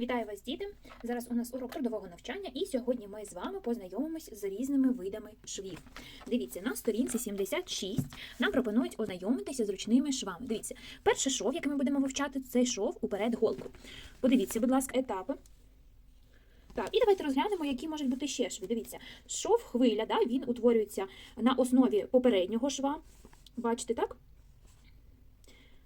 Вітаю вас, діти! Зараз у нас урок трудового навчання, і сьогодні ми з вами познайомимось з різними видами швів. Дивіться, на сторінці 76 нам пропонують ознайомитися з ручними швами. Дивіться, перший шов, який ми будемо вивчати, це шов уперед голку. Подивіться, будь ласка, етапи. Так, і давайте розглянемо, які можуть бути ще шви. Дивіться, шов хвиля, да, він утворюється на основі попереднього шва. Бачите, так?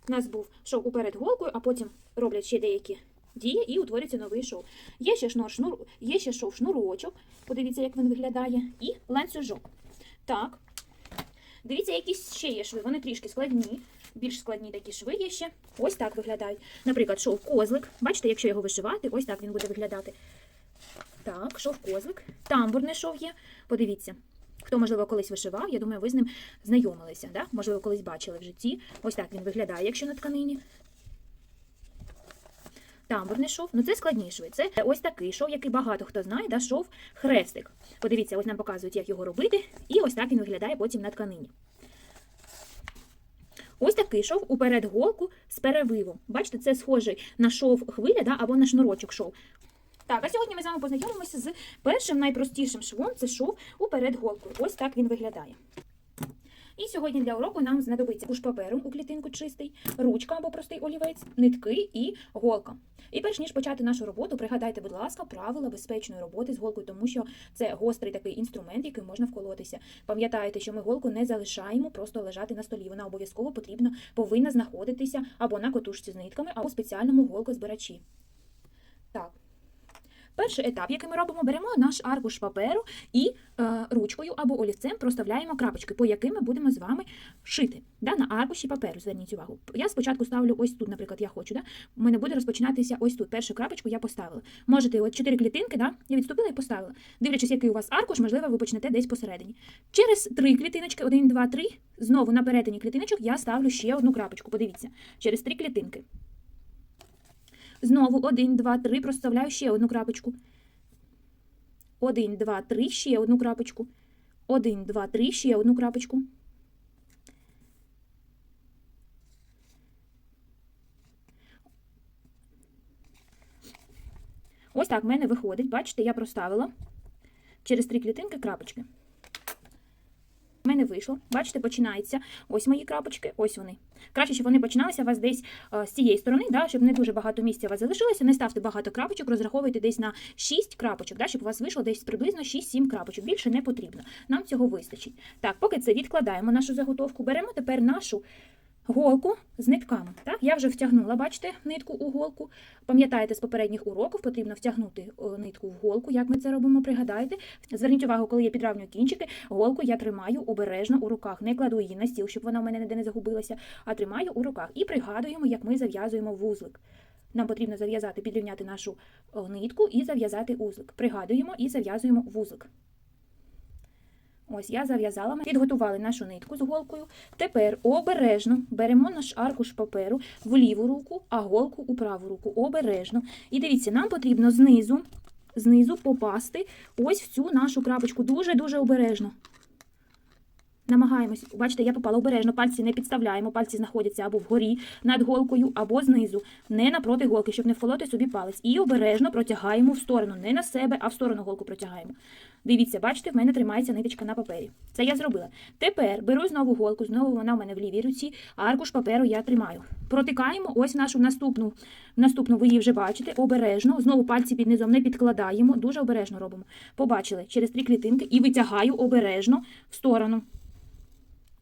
У нас був шов уперед голкою, а потім роблять ще деякі дії і утворюється новий шов. Є ще, шнур, шнур, є ще шов шнурочок, подивіться, як він виглядає, і ланцюжок. Так. Дивіться, якісь ще є шви, вони трішки складні, більш складні такі шви є ще. Ось так виглядають. Наприклад, шов козлик. Бачите, якщо його вишивати, ось так він буде виглядати. Так, шов козлик. Тамбурний шов є. Подивіться. Хто, можливо, колись вишивав, я думаю, ви з ним знайомилися. Да? Можливо, колись бачили в житті. Ось так він виглядає, якщо на тканині. Тамбурний шов, ну це складні шви. Це ось такий шов, який багато хто знає, да, шов хрестик. Подивіться, ось нам показують, як його робити, і ось так він виглядає потім на тканині. Ось такий шов уперед голку з перевивом. Бачите, це схожий на шов хвиля да, або на шнурочок шов. Так, а сьогодні ми з вами познайомимося з першим найпростішим швом це шов уперед голкою. Ось так він виглядає. І сьогодні для уроку нам знадобиться куш паперу у клітинку чистий, ручка або простий олівець, нитки і голка. І перш ніж почати нашу роботу, пригадайте, будь ласка, правила безпечної роботи з голкою, тому що це гострий такий інструмент, яким можна вколотися. Пам'ятайте, що ми голку не залишаємо просто лежати на столі. Вона обов'язково потрібно повинна знаходитися або на котушці з нитками, або у спеціальному голкозбирачі. Так. Перший етап, який ми робимо, беремо наш аркуш паперу і е, ручкою або олівцем проставляємо крапочки, по яким ми будемо з вами шити. Да, на аркуші паперу, зверніть увагу. Я спочатку ставлю ось тут, наприклад, я хочу. Да? У мене буде розпочинатися ось тут. Першу крапочку я поставила. Можете, от чотири клітинки, да? я відступила і поставила. Дивлячись, який у вас аркуш, можливо, ви почнете десь посередині. Через три клітиночки, один, два, три, знову на перетині клітиночок я ставлю ще одну крапочку. Подивіться, через три клітинки. Знову 1, 2, 3, проставляю ще одну крапочку. 1, 2, 3, ще одну крапочку. 1, 2, 3, ще одну крапочку. Ось так в мене виходить. Бачите, я проставила через три клітинки крапочки. У мене вийшло. Бачите, починається. Ось мої крапочки, ось вони. Краще, щоб вони починалися у вас десь е, з цієї сторони, да, щоб не дуже багато місця у вас залишилося. Не ставте багато крапочок, розраховуйте десь на 6 крапочок, да, щоб у вас вийшло десь приблизно 6-7 крапочок. Більше не потрібно. Нам цього вистачить. Так, поки це відкладаємо нашу заготовку, беремо тепер нашу. Голку з нитками. Так, я вже втягнула, бачите, нитку у голку. Пам'ятаєте, з попередніх уроків потрібно втягнути нитку в голку. Як ми це робимо, пригадайте. Зверніть увагу, коли я підравнюю кінчики, голку я тримаю обережно у руках. Не кладу її на стіл, щоб вона в мене ніде не загубилася, а тримаю у руках. І пригадуємо, як ми зав'язуємо вузлик. Нам потрібно зав'язати, підрівняти нашу нитку і зав'язати узлик. Пригадуємо і зав'язуємо вузлик. Ось я зав'язала, підготували нашу нитку з голкою. Тепер обережно беремо наш аркуш паперу в ліву руку, а голку у праву руку. Обережно. І дивіться, нам потрібно знизу, знизу попасти ось в цю нашу крапочку. Дуже-дуже обережно. Намагаємось, бачите, я попала обережно, пальці не підставляємо, пальці знаходяться або вгорі над голкою, або знизу, не напроти голки, щоб не вколоти собі палець. І обережно протягаємо в сторону, не на себе, а в сторону голку протягаємо. Дивіться, бачите, в мене тримається ниточка на папері. Це я зробила. Тепер беру знову голку, знову вона в мене в лівій руці, аркуш паперу я тримаю. Протикаємо ось нашу наступну, наступну ви її вже бачите, обережно. Знову пальці під низом не підкладаємо, дуже обережно робимо. Побачили через три клітинки і витягаю обережно в сторону.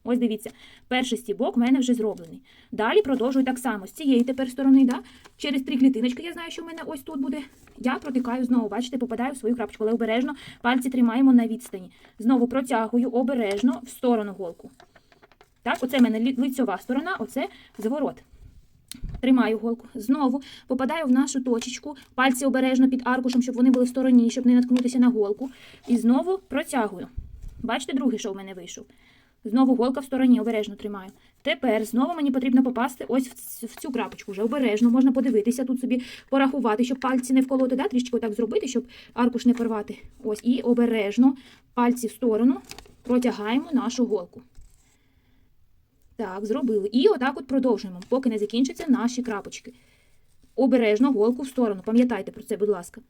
Ось дивіться, перший стібок в мене вже зроблений. Далі продовжую так само з цієї тепер сторони, да? через три клітиночки, я знаю, що в мене ось тут буде. Я протикаю знову, бачите, попадаю в свою крапочку, але обережно пальці тримаємо на відстані. Знову протягую обережно в сторону голку. Так, оце в мене лицьова сторона, оце зворот. Тримаю голку. Знову попадаю в нашу точечку, пальці обережно під аркушем, щоб вони були в стороні, щоб не наткнутися на голку. І знову протягую. Бачите, другий що в мене вийшов. Знову голка в стороні, обережно тримаю. Тепер знову мені потрібно попасти ось в цю крапочку. Вже обережно можна подивитися, тут собі порахувати, щоб пальці не вколоти, да? трішки отак зробити, щоб аркуш не порвати. Ось, і обережно пальці в сторону протягаємо нашу голку. Так, зробили. І отак от продовжуємо, поки не закінчаться наші крапочки. обережно голку в сторону. Пам'ятайте про це, будь ласка.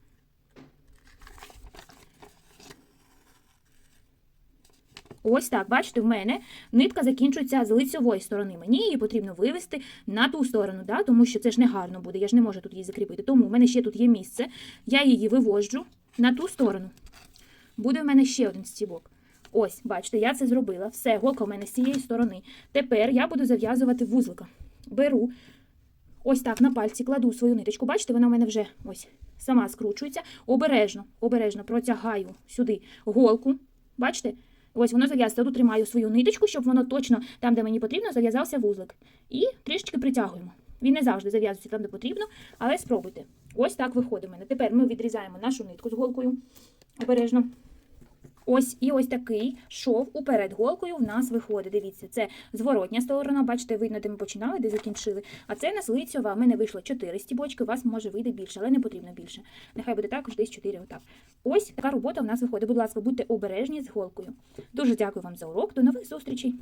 Ось так, бачите, в мене нитка закінчується з лицьової сторони. Мені її потрібно вивести на ту сторону, да? тому що це ж не гарно буде, я ж не можу тут її закріпити. Тому в мене ще тут є місце, я її вивожу на ту сторону. Буде в мене ще один стібок. Ось, бачите, я це зробила. Все, голка в мене з цієї сторони. Тепер я буду зав'язувати вузлика. Беру ось так на пальці, кладу свою ниточку. Бачите, вона в мене вже ось сама скручується. Обережно, обережно протягаю сюди голку. Бачите? Ось воно зав'язується. Тут тримаю свою ниточку, щоб воно точно там, де мені потрібно, зав'язався вузлик. І трішечки притягуємо. Він не завжди зав'язується там, де потрібно, але спробуйте. Ось так виходить у мене. Тепер ми відрізаємо нашу нитку з голкою. Обережно. Ось і ось такий шов уперед голкою в нас виходить. Дивіться, це зворотня сторона. Бачите, видно, де ми починали, де закінчили. А це на лицьова. У мене вийшло 4 стібочки, у вас може вийде більше, але не потрібно більше. Нехай буде також десь 4 отак. Ось така робота в нас виходить. Будь ласка, будьте обережні з голкою. Дуже дякую вам за урок. До нових зустрічей!